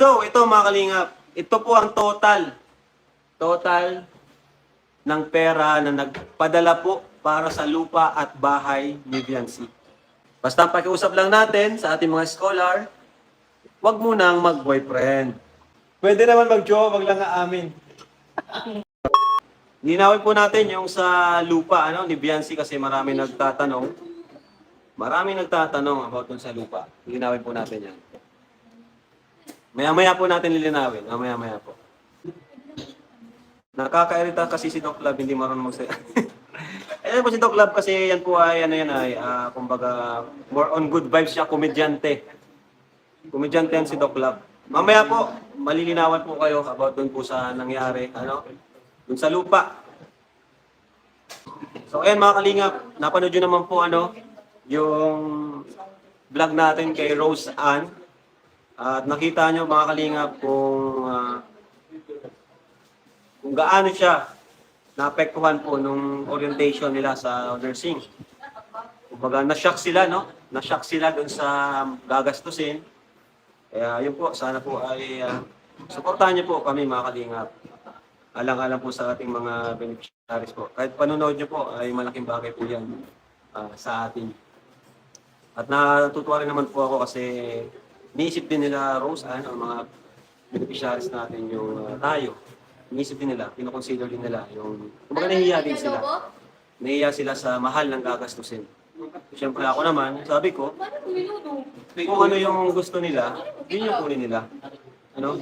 So, ito mga kalingap. Ito po ang total. Total ng pera na nagpadala po para sa lupa at bahay ni Viancy. Basta ang pakiusap lang natin sa ating mga scholar, wag mo nang mag-boyfriend. Pwede naman mag-jowa, wag lang aamin. Ninawin po natin yung sa lupa ano, ni Viancy kasi marami nagtatanong. Marami nagtatanong about dun sa lupa. Linawin po natin yan. Maya-maya po natin lilinawin. Maya-maya po. Nakakairita kasi si Doc Lab, hindi marunong magsayo. Ayan po si Doc Lab kasi yan po ay, ano yan ay, ah, kumbaga, more on good vibes siya, komedyante. Komedyante yan si Doc Lab. Mamaya po, malilinawan po kayo about dun po sa nangyari, ano, dun sa lupa. So ayan mga kalingap, napanood nyo naman po ano, yung vlog natin kay Rose Ann. At nakita nyo mga kalingap kung ah, kung gaano siya naapektuhan po nung orientation nila sa nursing. Kumbaga, na-shock sila, no? Na-shock sila dun sa gagastusin. Kaya yun po, sana po ay uh, suportahan niyo po kami mga kalingap. Alang-alang po sa ating mga beneficiaries po. Kahit panonood niyo po ay malaking bagay po yan ah, sa atin. At natutuwa rin naman po ako kasi niisip din nila Rose ang mga beneficiaries natin yung ah, tayo. Niisip din nila, pinoconsider din nila yung... Kumbaga nahihiya din sila. Nahihiya sila sa mahal ng gagastusin. Siyempre ako naman, sabi ko, kung ano yung gusto nila, yun yung kunin nila. Ano?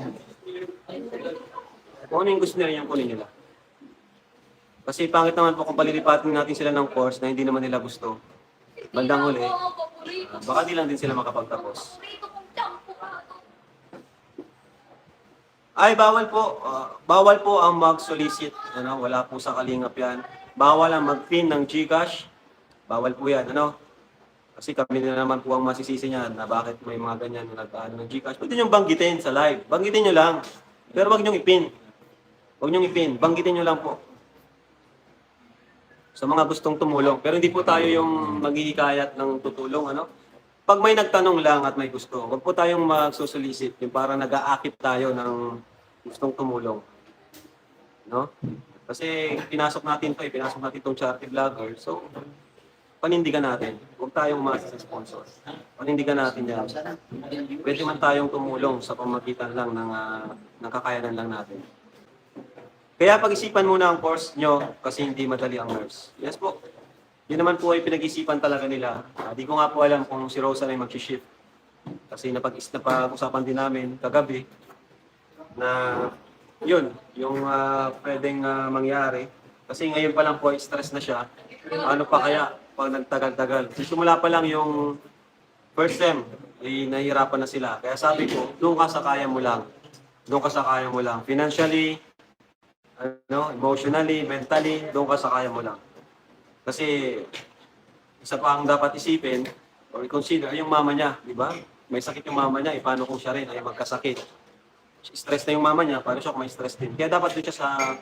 Kung ano yung gusto nila, yung kunin nila. Kasi pangit naman po kung palilipatin natin sila ng course na hindi naman nila gusto. Bandang huli, baka di lang din sila makapagtapos. Ay, bawal po. ah, bawal po ang mag-solicit. Ano, wala po sa kalingap yan. Bawal ang mag-pin ng Gcash. Bawal po yan. Ano? Kasi kami na naman po ang masisisi niyan na bakit may mga ganyan na nag-ano ng Gcash. Pwede nyo banggitin sa live. Banggitin nyo lang. Pero wag nyo ipin. Wag nyo ipin. Banggitin nyo lang po. Sa mga gustong tumulong. Pero hindi po tayo yung maghihikayat ng tutulong. Ano? Pag may nagtanong lang at may gusto, wag po tayong magsusolicit. Yung parang nag-aakit tayo ng gustong tumulong. No? Kasi pinasok natin to, eh, pinasok natin itong charity vlogger. So, panindigan natin. Huwag tayong umasa sa. Panindigan natin yan. Pwede man tayong tumulong sa pamagitan lang ng, ah, ng kakayanan lang natin. Kaya pag-isipan muna ang course nyo kasi hindi madali ang nurse. Yes po. Yun naman po ay pinag-isipan talaga nila. Ah, di ko nga po alam kung si Rosa yung mag-shift. Kasi napag napag-usapan din namin kagabi na yun, yung ah, pwedeng ah, mangyari. Kasi ngayon pa lang po ay stress na siya. Ano pa kaya pag nagtagal-tagal? Simula pa lang yung first sem, eh, nahihirapan na sila. Kaya sabi ko, doon ka sa kaya mo lang. Doon ka sa kaya mo lang. Financially, ano, emotionally, mentally, doon ka sa kaya mo lang. Kasi isa pa ang dapat isipin or i-consider yung mama niya, di ba? May sakit yung mama niya, eh, paano kung siya rin ay magkasakit? Stress na yung mama niya, paano siya kung may stress din? Kaya dapat doon siya sa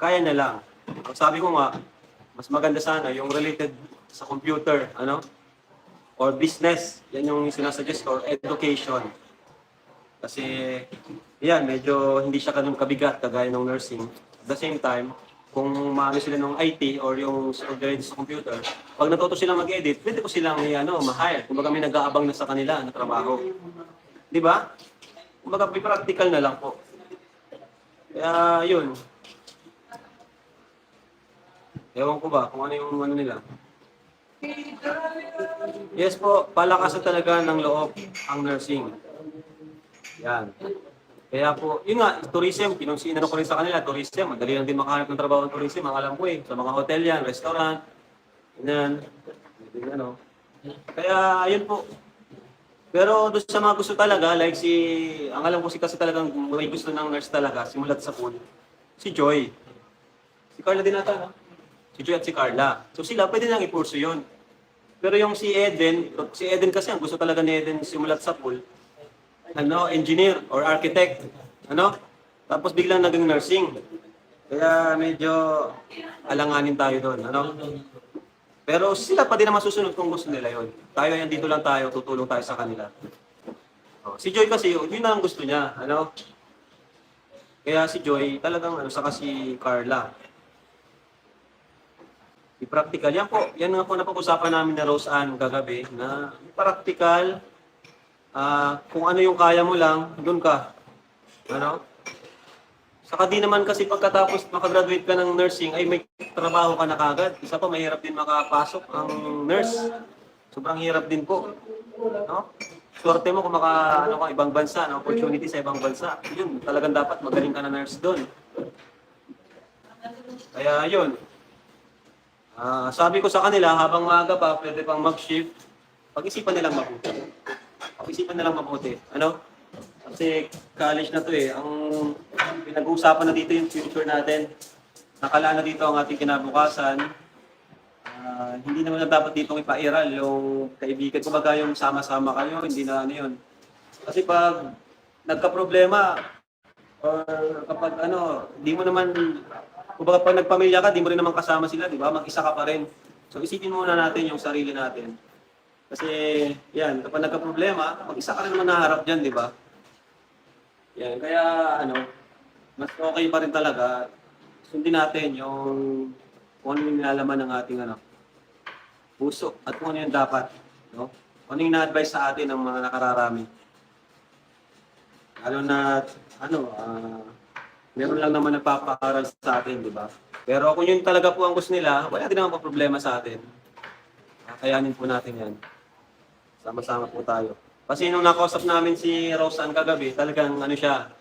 kaya niya lang. Ang sabi ko nga, mas maganda sana yung related sa computer, ano? Or business, yan yung sinasuggest ko, or education. Kasi, yan, medyo hindi siya ganun kabigat kagaya ng nursing. At the same time, kung maano sila ng IT or yung related sa computer, pag natuto silang mag-edit, pwede ko silang ano, ma-hire. Kumbaga may nag-aabang na sa kanila na trabaho. Di ba? Kumbaga may practical na lang po. Kaya yun. Ewan ko ba kung ano yung ano nila. Yes po, palakasan talaga ng loob ang nursing. Yan. Kaya po, yun nga, tourism, pinunsinan ko rin sa kanila, tourism, madali lang din makahanap ng trabaho ng tourism, ang alam ko eh, sa mga hotel yan, restaurant, yan, ano. Kaya, ayun po. Pero doon sa mga gusto talaga, like si, ang alam ko si kasi talagang may gusto ng nurse talaga, simulat sa pool, si Joy. Si Carla din ata, no? Si Joy at si Carla. So sila, pwede nang i-pursue yun. Pero yung si Eden, si Eden kasi ang gusto talaga ni Eden simulat sa pool, ano, engineer or architect, ano? Tapos biglang naging nursing. Kaya medyo alanganin tayo doon, ano? Pero sila pa din naman susunod kung gusto nila yon. Tayo yan dito lang tayo, tutulong tayo sa kanila. Oh, si Joy kasi, yun na ang gusto niya, ano? Kaya si Joy, talagang ano, saka si Carla. I-practical. Yan po, yan nga po napag-usapan namin na Rose Ann kagabi, na practical, ah kung ano yung kaya mo lang, doon ka. Ano? Saka di naman kasi pagkatapos makagraduate ka ng nursing, ay may trabaho ka na kagad. Isa pa, mahirap din makapasok ang nurse. Sobrang hirap din po. No? Swerte mo kung maka, ano ka, ibang bansa, no? opportunity sa ibang bansa. Yun, talagang dapat magaling ka na nurse doon. Kaya yun. Ah, sabi ko sa kanila, habang maaga pa, pwede pang mag-shift, pag-isipan nilang mabuti. Pag-isipan nilang mabuti. Ano? Kasi college na to eh. Ang pinag-uusapan na dito yung future natin. Nakala na dito ang ating kinabukasan. Ah, hindi naman na dapat dito ipairal yung kaibigan. Kumbaga yung sama-sama kayo, hindi na ano yun. Kasi pag nagka-problema, or kapag ano, di mo naman, kumbaga pag nagpamilya ka, di mo rin naman kasama sila, di ba? Mag-isa ka pa rin. So isipin muna natin yung sarili natin. Kasi yan, kapag nagka-problema, mag-isa ka rin naman naharap dyan, di ba? Yan, kaya ano, mas okay pa rin talaga sundin natin yung kung ano yung nilalaman ng ating ano, puso at kung ano yung dapat. No? Ano yung na-advise sa atin ng mga nakararami. Lalo na, ano, ah, meron lang naman nagpapaaral sa atin, di ba? Pero kung yun talaga po ang gusto nila, wala din naman problema sa atin. Kakayanin po natin yan. Sama-sama po tayo. Kasi nung nakausap namin si Roseanne kagabi, talagang ano siya,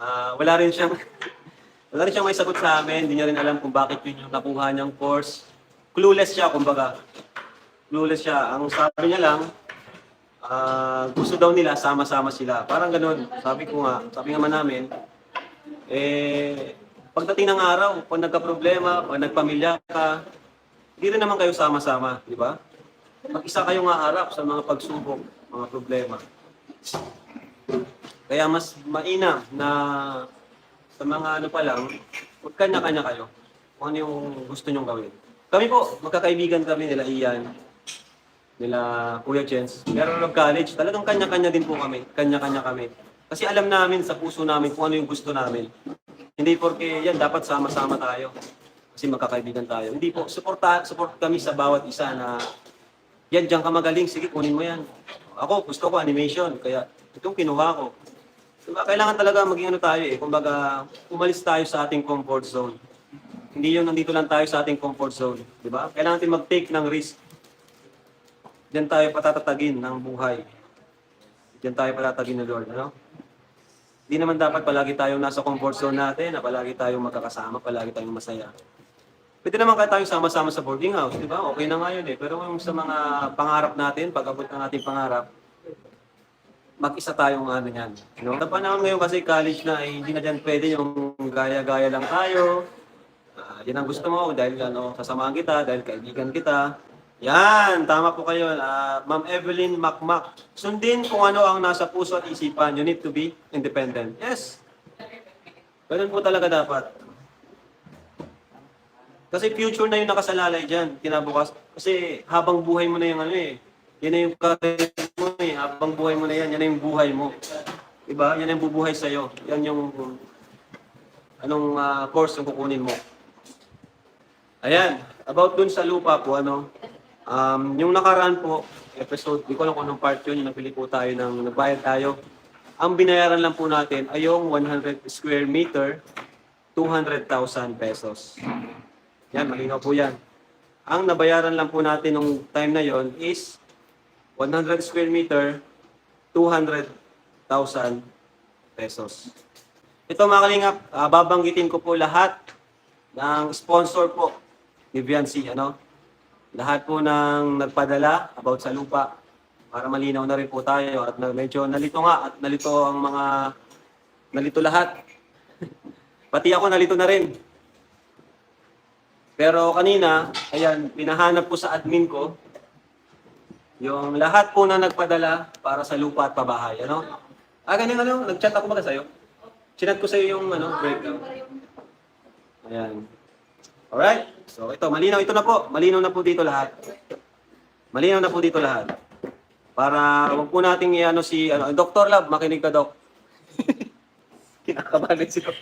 ah, wala rin siyang wala rin siyang may sagot sa amin. Hindi niya rin alam kung bakit yun yung nakuha niyang course. Clueless siya, kumbaga. Clueless siya. Ang sabi niya lang, ah, gusto daw nila sama-sama sila. Parang ganun. Sabi ko nga, sabi naman namin, eh, pagdating ng araw, pag nagka-problema, pag nagpamilya ka, hindi rin naman kayo sama-sama, di ba? Mag-isa kayong haharap sa mga pagsubok, mga problema. Kaya mas mainam na sa mga ano pa lang, huwag kanya-kanya kayo kung ano yung gusto nyong gawin. Kami po, magkakaibigan kami nila Ian, nila Kuya Jens. Pero nung college, talagang kanya-kanya din po kami. Kanya-kanya kami. Kasi alam namin sa puso namin kung ano yung gusto namin. Hindi porke yan, dapat sama-sama tayo. Kasi magkakaibigan tayo. Hindi po, suporta, support kami sa bawat isa na yan, diyan ka magaling, sige, kunin mo yan. Ako, gusto ko animation, kaya itong kinuha ko. Diba, kailangan talaga maging ano tayo eh. Kumbaga, umalis tayo sa ating comfort zone. Hindi yun nandito lang tayo sa ating comfort zone. Di ba? Kailangan natin mag-take ng risk. Diyan tayo patatatagin ng buhay. Diyan tayo patatatagin ng Lord. Ano? Hindi naman dapat palagi tayong nasa comfort zone natin, na palagi tayong magkakasama, palagi tayong masaya. Pwede naman kaya tayong sama-sama sa boarding house, di ba? Okay na nga yun eh. Pero yung sa mga pangarap natin, pag abot ng ating pangarap, mag-isa tayong ano yan. No? Sa panahon ngayon kasi college na, eh, hindi na dyan pwede yung gaya-gaya lang tayo. Ah, yan ang gusto mo dahil ano, sasamahan kita, dahil kaibigan kita. Yan, tama po kayo. Ah, Ma'am Evelyn Macmac. Sundin kung ano ang nasa puso at isipan. You need to be independent. Yes. Ganun po talaga dapat. Kasi future na yung nakasalalay dyan, kinabukas. Kasi habang buhay mo na yung ano eh. Yan na yung career mo eh. Habang buhay mo na yan, yan na yung buhay mo. Diba? Yan ang bubuhay sa'yo. Yan yung anong ah, course yung kukunin mo. Ayan. About dun sa lupa po, ano, um, yung nakaraan po, episode, di ko alam kung anong part yun, yung napili po tayo ng nagbayad tayo. Ang binayaran lang po natin ay yung 100 square meter, 200,000 pesos. Yan, malinaw po yan. Ang nabayaran lang po natin nung time na yon is 100 square meter, 200,000 pesos. Ito mga kalingap, ah, babanggitin ko po lahat ng sponsor po ni VNC. Ano? Lahat po ng nagpadala about sa lupa para malinaw na rin po tayo at na, medyo nalito nga at nalito ang mga nalito lahat. Pati ako nalito na rin. Pero kanina, ayan, pinahanap ko sa admin ko yung lahat po na nagpadala para sa lupa at pabahay, ano? Ah, ganun ano, nag-chat ako ba sa'yo? Chinat ko sa'yo yung ano, breakdown. Ayan. Alright? So ito, malinaw ito na po. Malinaw na po dito lahat. Malinaw na po dito lahat. Para wag po nating i-ano si ano, Dr. Lab, makinig ka, Doc. Kinakabahan na si Doc.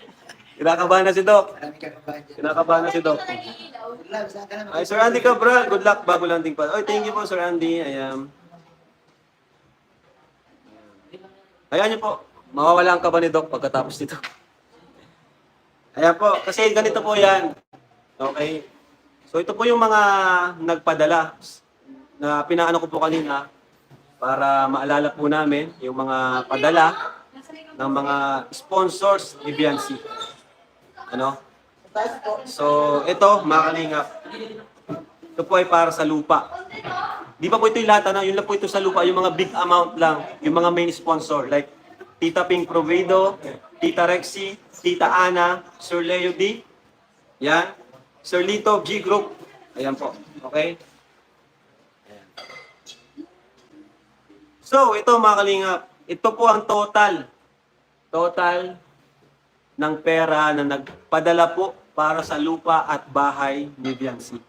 Kinakabahan na si Doc. Ka. Kinakabahan na si Doc. Ka? Ay, Sir Andy Cabral, good luck bago landing pa. Oy, thank you po, Sir Andy. Ayan. Ayan niyo po. Mawawala ang kaba ni Doc pagkatapos nito. Ayan po, kasi ganito po yan. Okay? So ito po yung mga nagpadala na pinaano ko po kanina para maalala po namin yung mga padala ng mga sponsors ni Biancy. Ano? So, ito, mga kalingap. Ito po ay para sa lupa. Di ba po ito yung lahat, ano? Yun lang po ito sa lupa, yung mga big amount lang, yung mga main sponsor, like Tita Pink Provedo, Tita Rexy, Tita Ana, Sir Leo D, yan, Sir Lito G Group, ayan po, okay? Ayan. So, ito mga kalingap, ito po ang total, total ng pera na nagpadala po para sa lupa at bahay ni Biancy.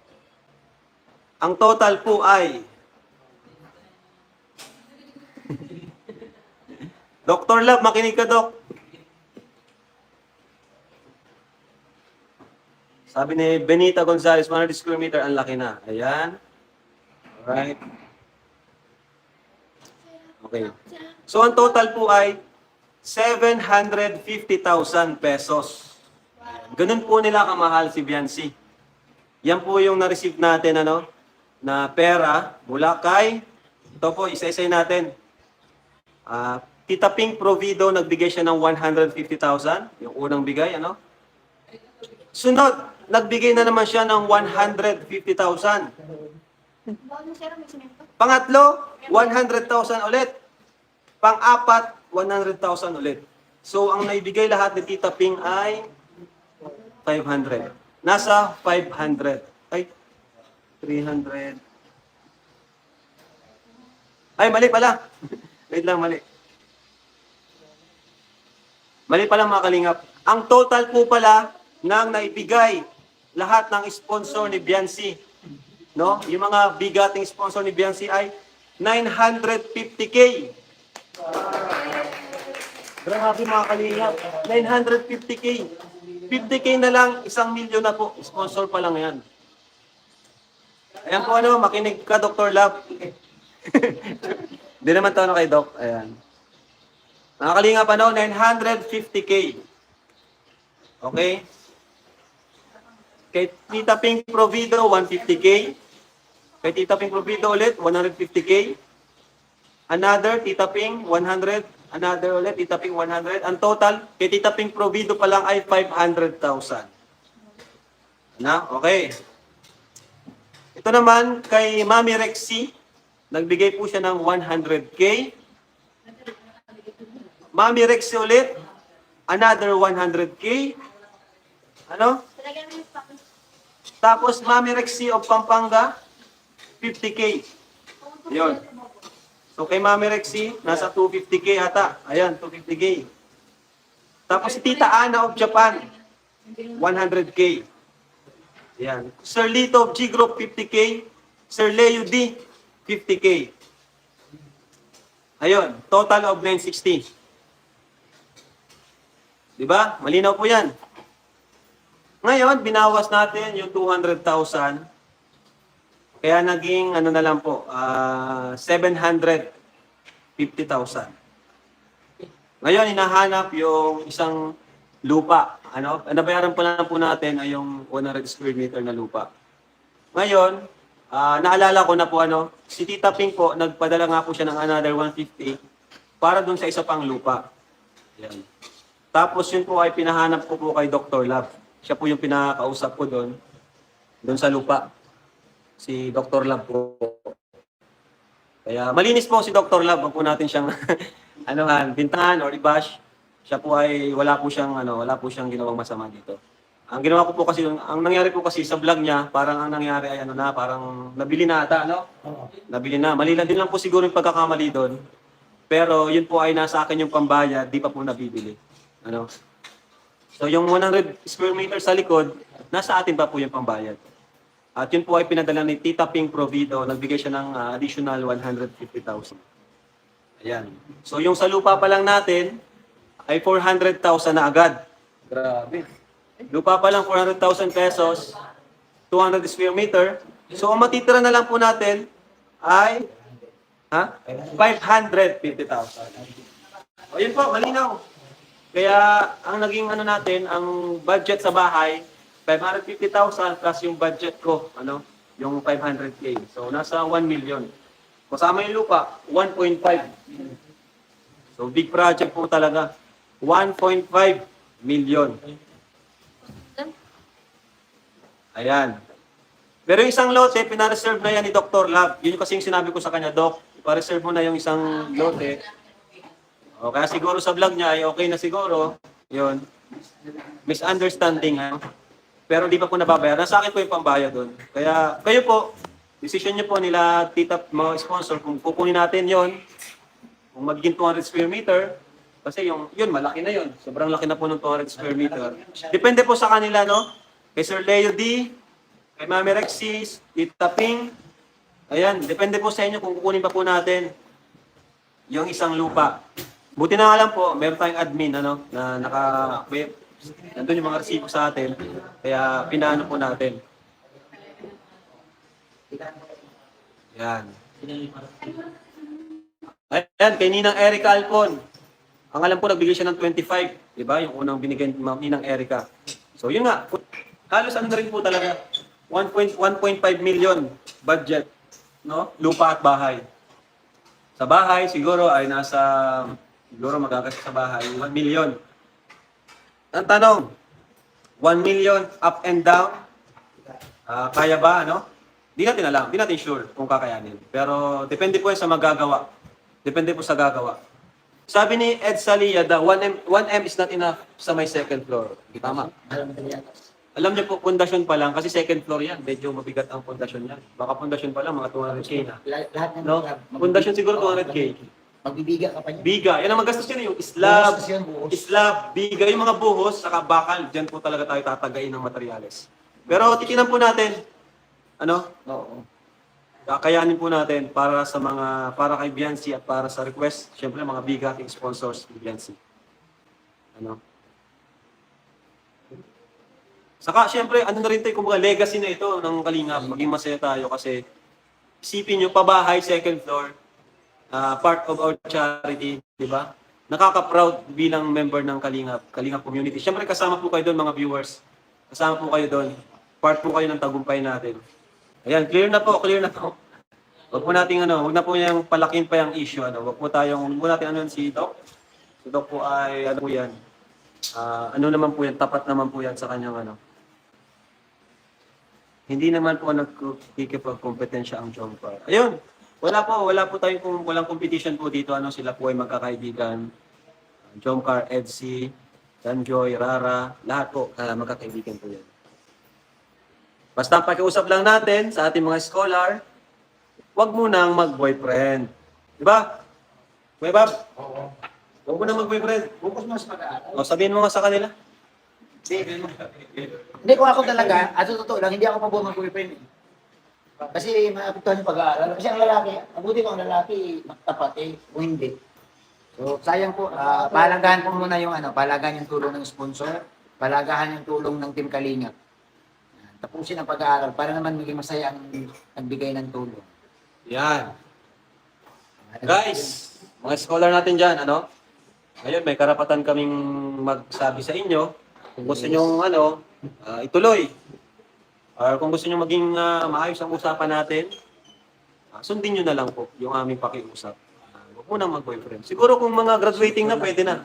Ang total po ay Dr. Love, makinig ka, Doc. Sabi ni Benita Gonzalez, 100 square meter, ang laki na. Ayan. Alright. Okay. So, ang total po ay 750,000 pesos. Ganun po nila kamahal si Biancy. Yan po yung na-receive natin, ano, na pera mula kay, ito po, isa-isay natin. Ah, Tita Pink Provido, nagbigay siya ng 150,000, yung unang bigay, ano? Sunod, nagbigay na naman siya ng 150,000. Pangatlo, 100,000 ulit. Pang-apat, 100,000 ulit. So, ang naibigay lahat ni Tita Ping ay 500. Nasa 500. Ay, 300. Ay, mali pala. Wait lang, mali. Mali pala mga kalingap. Ang total po pala ng naibigay lahat ng sponsor ni Biancy, no? Yung mga bigating sponsor ni Biancy ay 950k. Grabe mga kalingap. 950k. 50k na lang, isang milyon na po. Sponsor pa lang yan. Ayan po ano, makinig ka, Dr. Love. Hindi naman to ano kay Doc. Ayan. Mga kalingap ano, 950k. Okay? Kay Tita Pink Provido, 150k. Kay Tita Pink Provido ulit, 150k. Another, Tita Ping, 100. Another ulit, Tita Ping, 100. Ang total, kay Tita Ping Provido pa lang ay 500,000. Na? Okay. Ito naman, kay Mami Rexy, nagbigay po siya ng 100K. Mami Rexy ulit, another 100K. Ano? Tapos Mami Rexy of Pampanga, 50K. Yun. So kay Mami Rexy, nasa 250k ata. Ayan, 250k. Tapos si Tita Ana of Japan, 100k. Ayan. Sir Lito of G Group, 50k. Sir Leo D, 50k. Ayun, total of 960. Di ba? Malinaw po yan. Ngayon, binawas natin yung 200,000 kaya naging ano na lang po, ah 750,000. Ngayon, hinahanap yung isang lupa. Ano, nabayaran pa lang po natin ay yung 100 square meter na lupa. Ngayon, ah, naalala ko na po ano, si Tita Pink po, nagpadala nga po siya ng another 150 para dun sa isa pang lupa. Yan. Tapos yun po ay pinahanap ko po kay Dr. Love. Siya po yung pinakausap ko doon, doon sa lupa si Dr. Lab po. Kaya malinis po si Dr. Lab, wag po natin siyang ano han, bintangan or i-bash. Siya po ay wala po siyang ano, wala po siyang ginawang masama dito. Ang ginawa ko po kasi ang nangyari po kasi sa vlog niya, parang ang nangyari ay ano na, parang nabili na ata, no? Nabili na. Mali lang din lang po siguro yung pagkakamali doon. Pero yun po ay nasa akin yung pambayad, di pa po nabibili. Ano? So yung 100 square meter sa likod, nasa atin pa po yung pambayad. At yun po ay pinadala ni Tita Ping Provido. Nagbigay siya ng ah, additional 150,000. Ayan. So yung sa lupa pa lang natin ay 400,000 na agad. Grabe. Lupa pa lang 400,000 pesos, 200 square meter. So ang matitira na lang po natin ay ha? 550,000. O yun po, malinaw. Kaya ang naging ano natin, ang budget sa bahay 550,000 plus yung budget ko, ano, yung 500k. So nasa 1 million. Kasama yung lupa, 1.5. So big project po talaga. 1.5 million. Ayan. Pero yung isang lote, pinareserve na yan ni Dr. Lab. Yun yung kasi yung sinabi ko sa kanya, Doc, pa-reserve mo na yung isang lote. O, kaya siguro sa vlog niya ay okay na siguro. Yun. Misunderstanding ha. Pero di pa po nababayaran. Sa akin po yung pambayad doon. Kaya kayo po, decision niyo po nila tita mga sponsor kung kukunin natin yon kung magiging 200 square meter kasi yung yun malaki na yun. Sobrang laki na po ng 200 square meter. Depende po sa kanila no? Kay Sir Leo D kay Mami Rexis Tita Ping. Ayan depende po sa inyo kung kukunin pa po natin yung isang lupa. Buti na nga lang po meron tayong admin ano na naka nandun yung mga resibo sa atin kaya pinaano po natin yan Ayan, kay Ninang Erica Alpon. Ang alam ko, nagbigay siya ng 25. Di ba? Yung unang binigay ni Ma'am Ninang Erica. So, yun nga. Halos ano rin po talaga. 1.1.5 million budget. No? Lupa at bahay. Sa bahay, siguro ay nasa, siguro magagas sa bahay, 1 million. Ang tanong, 1 million up and down, Ah, kaya ba, ano? Di natin alam, di natin sure kung kakayanin. Pero depende po yan sa magagawa. Depende po sa gagawa. Sabi ni Ed Salia, the 1M, 1M is not enough sa may second floor. Tama. Alam niyo po, pundasyon pa lang, kasi second floor yan, medyo mabigat ang pundasyon yan. Baka pundasyon pa lang, mga 200k na. La- Lahat No? Pundasyon siguro 200k. Magbibiga ka pa niya. Biga, yan ang magastos yun, yung slab, Buhos kasi yan, buhos. Slab, biga, yung mga buhos, saka bakal, dyan po talaga tayo tatagain ng materyales. Pero titinan po natin, ano, Oo. kakayanin po natin para sa mga, para kay Biancy at para sa request, syempre mga big ating sponsors ni Biancy. Ano? Saka syempre, ano na rin tayo, kumbaga legacy na ito ng Kalingap, maging masaya tayo kasi isipin nyo, pabahay, second floor, ah, part of our charity, di ba? Nakaka-proud bilang member ng Kalingap, Kalingap community. Syempre kasama po kayo doon mga viewers. Kasama po kayo doon. Part po kayo ng tagumpay natin. Ayan, clear na po, clear na po. Huwag po natin ano, huwag na po yung palakin pa yung issue ano. Huwag po tayong, huwag po natin ano si Doc. Si Doc po ay ano po yan. Ah, ano naman po yan, tapat naman po yan sa kanyang ano. Hindi naman po nagkikipagkompetensya ang Jomcar. Ayun, wala po, wala po tayong kung walang competition po dito. Ano sila po ay magkakaibigan. Jomcar, Edsy, Danjoy, Rara, lahat po ah, magkakaibigan po yan. Basta pakiusap lang natin sa ating mga scholar, huwag mo nang mag-boyfriend. Di ba? Kuya Bob, Oo. huwag mo nang mag-boyfriend. Focus mo sa pag-aaral. O, sabihin mo nga sa kanila. Hindi ko ako talaga, at totoo lang, hindi ako mabuhay mag-boyfriend. Kasi maapektuhan yung pag-aaral. Kasi ang lalaki, mabuti ko ang lalaki, tapat eh, kung hindi. So, sayang po, ah, palagahan po muna yung ano, palagahan yung tulong ng sponsor, palagahan yung tulong ng Team Kalingap. Yan, Tapusin ang pag-aaral para naman maging masaya ang nagbigay ng tulong. Yan. Guys, mga scholar natin dyan, ano? Ngayon, may karapatan kaming magsabi sa inyo kung gusto nyo, ano, ah, ituloy. Or kung gusto nyo maging ah, maayos ang usapan natin, ah, sundin nyo na lang po yung aming pakiusap. Uh, huwag mo nang mag-boyfriend. Siguro kung mga graduating na, pwede na.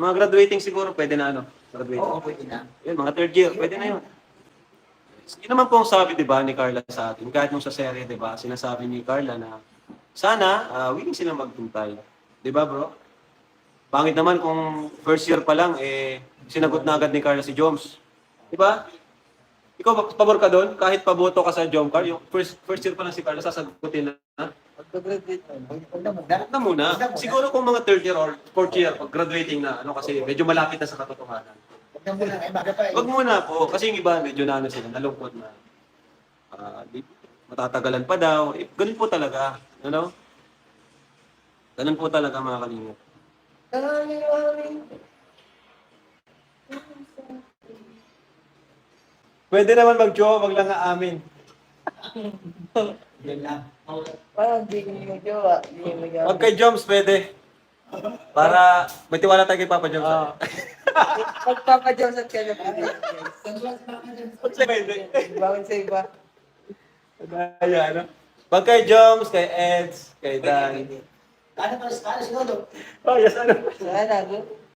Mga graduating siguro, pwede na, ano? Graduating. Oo, pwede na. Yun, mga third year, pwede na yun. Yun naman po ang sabi, di ba, ni Carla sa atin. Kahit nung sa serye, di ba, sinasabi ni Carla na sana ah, willing silang magtuntay. Di ba, bro? Pangit naman kung first year pa lang, eh, sinagot na agad ni Carla si Joms. Di ba? Ikaw, pabor ka doon? Kahit paboto ka sa Jomcar, yung first, first year pa lang si Carla, sasagutin na. Pag-graduate, na muna. Siguro kung mga third year or fourth year, pag graduating na, ano kasi medyo malapit na sa katotohanan. Huwag na muna. Eh, baga pa eh. Wag muna po, kasi yung iba medyo na ano sila, nalungkot na. Di, matatagalan pa daw. Eh, ganun po talaga, ano? Ganun po talaga mga kalingap. Maraming maraming. Pwede naman mag-jowa, wag lang aamin. Yan lang. Parang di ko mo jowa. Di ko mo jowa. Wag kay Joms, pwede. Para may tiwala tayo kay Papa Joms. Oo. Pagpapa-Joseph ka na po. Pwede. Bawal sa iba. Kaya, ano? Wag kay Joms, kay Eds, kay Dan. Ano pa, ano si Lolo? Oh, yes, ano? Sana,